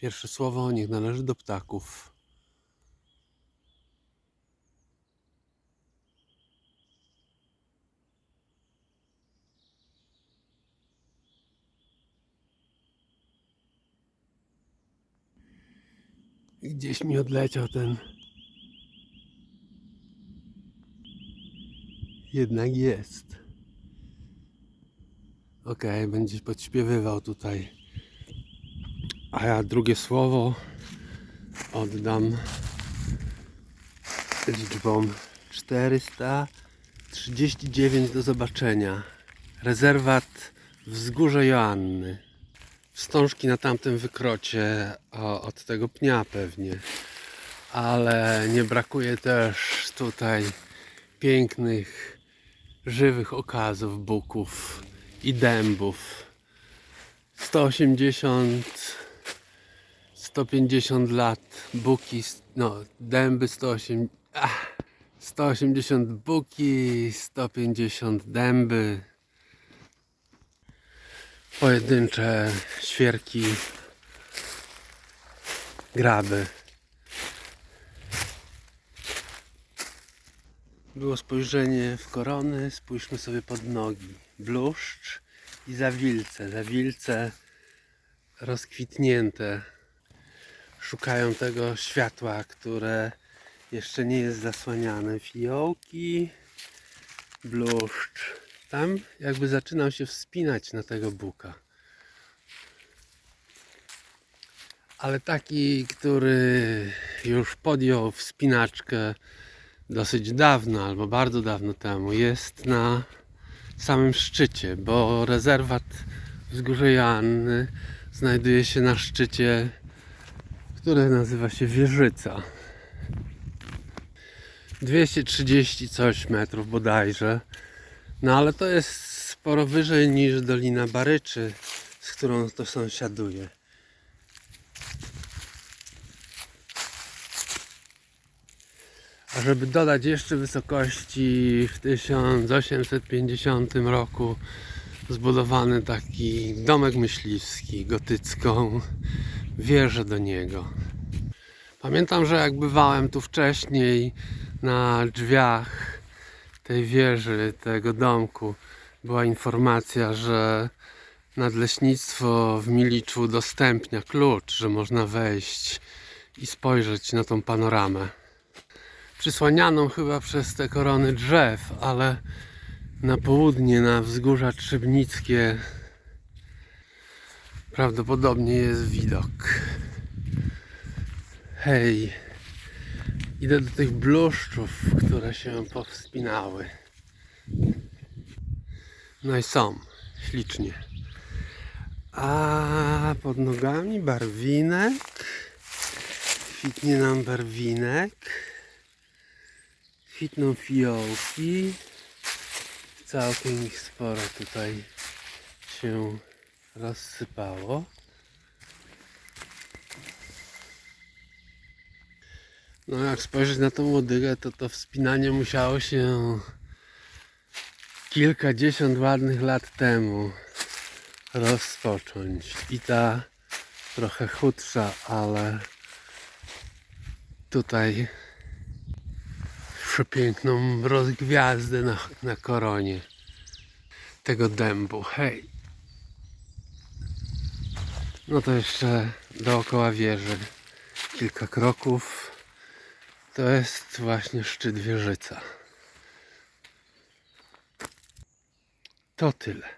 Pierwsze słowo niech należy do ptaków. Gdzieś mi odleciał ten. Jednak jest. Okej, będzie podśpiewywał tutaj. A ja drugie słowo oddam liczbą 439 do zobaczenia. Rezerwat Wzgórze Joanny. Wstążki na tamtym wykrocie o, od tego pnia pewnie. Ale nie brakuje też tutaj pięknych, żywych okazów, buków i dębów. 180 150 lat buki, no dęby 108, ach, 180 buki, 150 dęby, pojedyncze świerki, graby. Było spojrzenie w korony, spójrzmy sobie pod nogi. Bluszcz i zawilce. Zawilce rozkwitnięte. Szukają tego światła, które jeszcze nie jest zasłaniane. Fiołki, bluszcz. Tam jakby zaczynał się wspinać na tego buka. Ale taki, który już podjął wspinaczkę dosyć dawno, albo bardzo dawno temu, jest na samym szczycie, bo rezerwat Wzgórze Joanny znajduje się na szczycie, który nazywa się Wieżyca. 230 coś metrów bodajże. No ale to jest sporo wyżej niż Dolina Baryczy, z którą to sąsiaduje. A żeby dodać jeszcze wysokości, w 1850 roku zbudowany taki domek myśliwski, gotycką wieżę do niego. Pamiętam, że jak bywałem tu wcześniej na drzwiach tej wieży, tego domku, była informacja, że nadleśnictwo w Miliczu udostępnia klucz, że można wejść i spojrzeć na tą panoramę przysłanianą chyba przez te korony drzew, ale na południe, na wzgórza Trzebnickie prawdopodobnie jest widok. Hej, idę do tych bluszczów, które się powspinały. No i są, ślicznie. A pod nogami barwinek. Kwitnie nam barwinek. Kwitną fiołki. Całkiem ich sporo tutaj się rozsypało. No jak spojrzeć na tą łodygę, to to wspinanie musiało się kilkadziesiąt ładnych lat temu rozpocząć. I ta trochę chudsza, ale tutaj przepiękną rozgwiazdę na, na koronie tego dębu. Hej! No to jeszcze dookoła wieży kilka kroków. To jest właśnie szczyt wieżyca. To tyle.